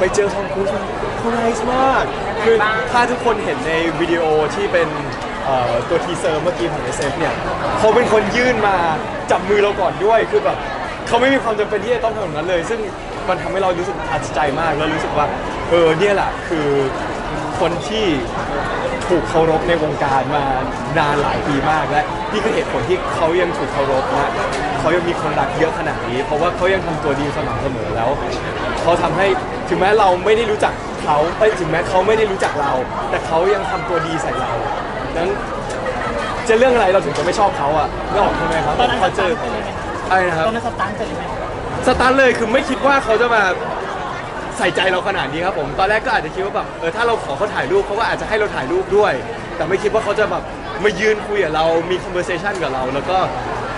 ไปเจอทอมครูซเขาไนส์มาก คือถ้าทุกคนเห็นในวิดีโอที่เป็นเอ่อตัวทีเซอร์เมื่อกี้ของ SF เนี่ยเขาเป็นคนยื่นมาจับมือเราก่อนด้วย คือแบบเขาไม่มีความจำเป็นที่จะต้องทำแบบนั้นเลย ซึ่งมันทำให้เรารู้สึกอัศจรรย์มาก แล้วรู้สึกว่า เออเนี่ยแหละคือคนที่ ถูกเคารพในวงการมานานหลายปีมากและนี่คือเหตุผลที่เขายังถูกเคารพและเขายังมีคนรักเยอะขนาดนี้ เพราะว่าเขายังทำตัวดีสม่ำเสมอแล้วเขาทำให้ถึงแม้เราไม่ได้รู้จักเขาเอ้ยถึงแม้เขาไม่ได้รู้จักเรา แต่เขายังทำตัวดีใส่เราดังนั้นจะเรื่องอะไรเราถึงจะไม่ชอบเขาอะไม่ออกใช่ไหมครับตอนนั้นพอเจอสตาร์ทไปเลยไหมอะไรนะครับตอนนั้นสตาร์ทไปเลยไหมสตาร์ทเลยคือไม่คิดว่าเขาจะมา ใส่ใจเราขนาดนี้ครับผมตอนแรกก็อาจจะคิดว่าแบบเออถ้าเราขอเขาถ่ายรูปเขาก็อาจจะให้เราถ่ายรูปด้วย แต่ไม่คิดว่าเขาจะแบบมายืนคุยกับเรามี conversation กับเรา แล้วก็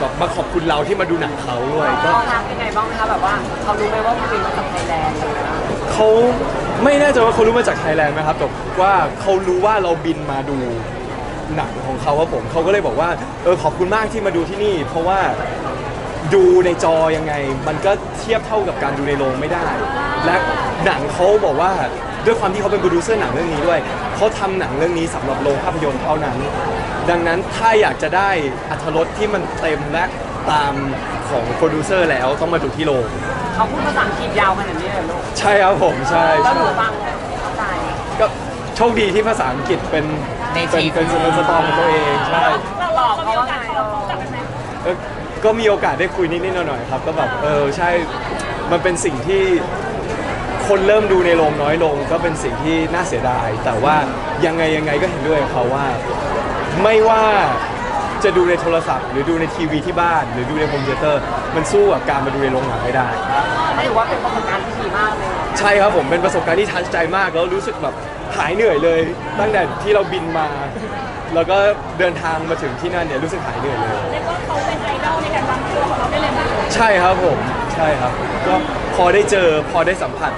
แบบมาขอบคุณเราที่มาดูหนังเขาด้วยก็เขาทักยังไงบ้างไหมคะแบบว่าเขารู้ไหมว่าพี่บินมาจากไทยแลนด์อะไรอย่างเงี้ยเขาไม่แน่ใจว่าเขารู้มาจากไทยแลนด์ไหมครับแต่ว่าเขารู้ว่าเราบินมาดูหนังของเขาครับผมเขาก็เลยบอกว่าเออขอบคุณมากที่มาดูที่นี่ เพราะว่า ดูในจอยังไง มันก็เทียบเท่ากับการดูในโรงไม่ได้ และหนังเขาบอกว่าด้วยความที่เขาเป็นโปรดิวเซอร์หนังเรื่องนี้ด้วยเขาทำหนังเรื่องนี้สำหรับโรงภาพยนตร์เท่านั้น ดังนั้นถ้าอยากจะได้อัธรสที่มันเต็มและตามของโปรดิวเซอร์แล้วต้องมาดูที่โรงเขาพูดภาษาอังกฤษยาวขนาดนี้เลยเหรอลูกใช่ครับผมใช่แล้วใช่หนูฟังเข้าใจก็โชคดีที่ภาษาอังกฤษเป็นเป็นเป็นเป็นสตอของตัวเองใช่ เราหลอกเขาว่าไงเราเออ ก็มีโอกาสได้คุยนิดๆหน่อยๆครับ ก็แบบเออใช่มันเป็นสิ่งที่คนเริ่มดูในโรงน้อยลง ก็เป็นสิ่งที่น่าเสียดาย แต่ว่ายังไงยังไงก็เห็นด้วยกับเขาว่า ไม่ว่าจะดูในโทรศัพท์ หรือดูในทีวีที่บ้าน หรือดูในโฮมเทเตอร์ มันสู้กับการมาดูในโรงหนังไม่ได้ ถือว่าเป็นประสบการณ์ที่ดีมากเลย ใช่ครับผมเป็นประสบการณ์ที่ทัชใจมาก แล้วรู้สึกแบบหายเหนื่อยเลย ตั้งแต่ที่เราบินมา แล้วก็เดินทางมาถึงที่นั่นเนี่ยรู้สึกหายเหนื่อยเลย เรียกว่าเขาเป็นไอดอล ในการวางตัวของเราได้เลยนะใช่ครับผมใช่ครับ ก็พอได้เจอพอได้สัมผัส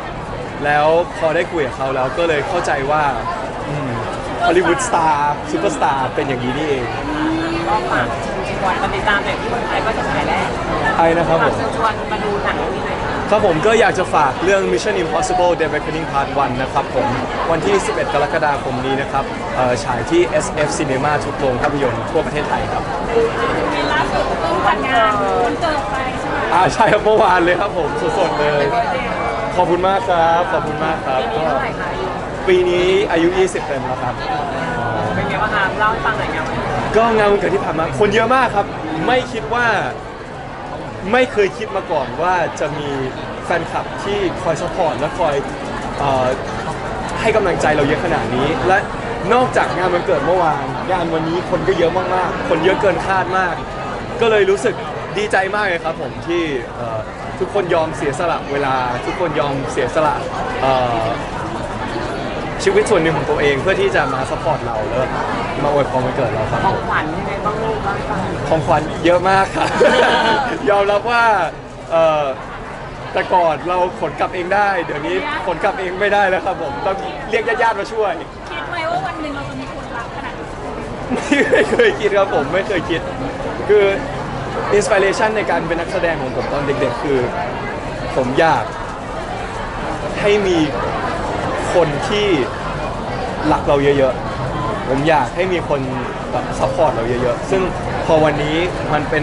แล้วพอได้คุยกับเขาแล้วก็เลยเข้าใจว่าฮอลลีวูดสตาร์ซูเปอร์สตาร์เป็นอย่างนี้นี่เองก็ฝากเชิญชวนมาติดตามหน่อยที่เมืองไทยก็จะฉายแล้วไอ้นะครับผฝากม เชิญชวนมาดูหนังนี้หน่อยค่ะ ครับผมก็อยากจะฝากเรื่อง Mission Impossible Dead Reckoning Part 1 นะครับผม วันที่ 11 กรกฎาคมนี้นะครับเอ่อฉายที่ SF Cinema ทุกโรงภาพยนตร์ทั่วประเทศไทยครับ มีล่าสุดเพิ่งจัดงานวันเกิดไปใช่ไหมอ่าใช่ครับเมื่อวานเลยครับผมสดๆเลย ขอบคุณมากครับ ขอบคุณมากครับปีนี้ก็เท่าไหร่คะอายุปีนี้อายุ 20 เต็มแล้วครับ เป็นไงบ้างคะเล่าให้ฟังหน่อยงานวันนี้ก็งานวันเกิดที่ผ่านมาคนเยอะมากครับ ไม่คิดว่า ไม่เคยคิดมาก่อนว่าจะมีแฟนคลับที่คอยสปอร์ตและคอยเอ่อให้กำลังใจเราเยอะขนาดนี้ และนอกจากงานวันเกิดเมื่อวาน งานวันนี้คนก็เยอะมากๆ คนเยอะเกินคาดมาก ก็เลยรู้สึกดีใจมากเลยครับผมที่เอ่อทุกคนยอมเสียสละเวลา ทุกคนยอมเสียสละเอ่อ ชีวิตส่วนหนึ่งของตัวเองเพื่อที่จะมาสปอร์ตเราแล้วมาอวยพรวันเกิดเราครับของขวัญยังไงบ้างลูกเล่าให้ฟังของขวัญเยอะมากครับ ยอมรับว่าเอ่อแต่ก่อนเราขนกลับเองได้ เดี๋ยวนี้ขนกลับเองไม่ได้แล้วครับผมต้องเรียกญาติๆมาช่วย คิดไหมว่าวันหนึ่งเราจะมีคนรักขนาดนี้ไม่เคยคิดครับผมไม่เคยคิด คืออินสปิเรชันในการเป็นนักแสดงของผมตอนเด็กๆ คือ ผมอยากให้มี คนที่รักเราเยอะๆ ผมอยากให้มีคนแบบซัพพอร์ตเราเยอะๆ ซึ่งพอวันนี้มันเป็น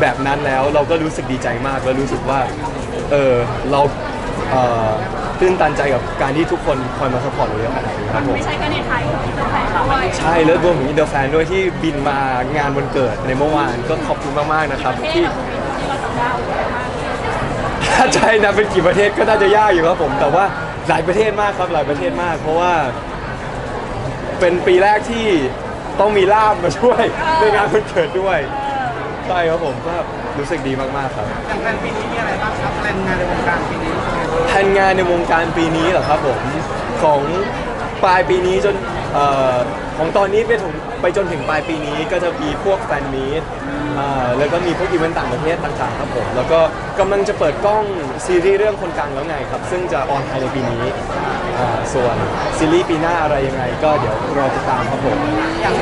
แบบนั้นแล้วเราก็รู้สึกดีใจมากแล้วรู้สึกว่า เออเราเอ่อตื้นตันใจกับการที่ทุกคนคอยมาซัพพอร์ตเราเยอะขนาดนี้ครับผม ไม่ใช่แค่ในไทยเราเป็นแฟนด้วยใช่แล้วรวมถึงอินเตอร์แฟนด้วยที่บินมางานวันเกิดในเมื่อวานก็ขอบคุณมากๆนะครับเท่ที่กับคุณที่เราทำได้มากถ้าใจนะเป็นกี่ประเทศก็น่าจะยากอยู่ครับผม แต่ว่า หลายประเทศมากครับหลายประเทศมาก เพราะว่า เป็นปีแรกที่ต้องมีล่ามมาช่วยในงานวันเกิดด้วยใช่ครับผมก็รู้สึกดีมากๆครับอย่างแฟนปีนี้มีอะไรบ้างครับแฟนงานในวงการปีนี้แผนงานในวงการปีนี้เหรอครับผมของปลายปีนี้จนเอ่อ ของตอนนี้ไปถึงไปจนถึงปลายปีนี้ก็จะมีพวกแฟนมีตอ่าแล้วก็มีพวกอีเวนต์ต่างประเทศต่างๆครับผม แล้วก็กำลังจะเปิดกล้องซีรีส์เรื่องคนกลางแล้วไงครับ ซึ่งจะออนภายในปีนี้อ่าส่วนซีรีส์ปีหน้าอะไรยังไง ก็เดี๋ยวรอติดตามครับผมอย่าง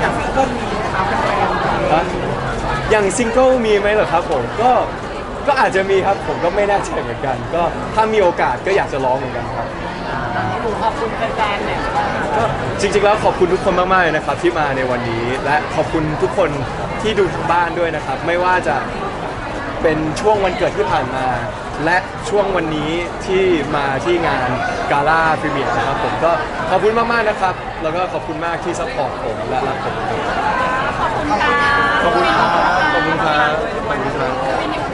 อย่างซิงเกิลมีนะครับแฟนฮะอย่างซิงเกิลมีไหมเหรอครับผมก็ ก็อาจจะมีครับผมก็ไม่แน่ใจเหมือนกัน ก็ถ้ามีโอกาสก็อยากจะร้องเหมือนกันครับให้หนูขอบคุณแฟนๆเนี่ยก็จริงๆแล้วขอบคุณทุกคนมากๆเลยนะครับที่มาในวันนี้ และขอบคุณทุกคนที่ดูทางบ้านด้วยนะครับ ไม่ว่าจะเป็นช่วงวันเกิดที่ผ่านมา และช่วงวันนี้ที่มาที่งานกาล่าพรีเมียร์นะครับผมก็ขอบคุณมากๆนะครับ แล้วก็ขอบคุณมากที่ซัพพอร์ตผมและรักผมขอบคุณค่ะขอบคุณครับขอบคุณครับขอบคุณครับ เป็นอย่าง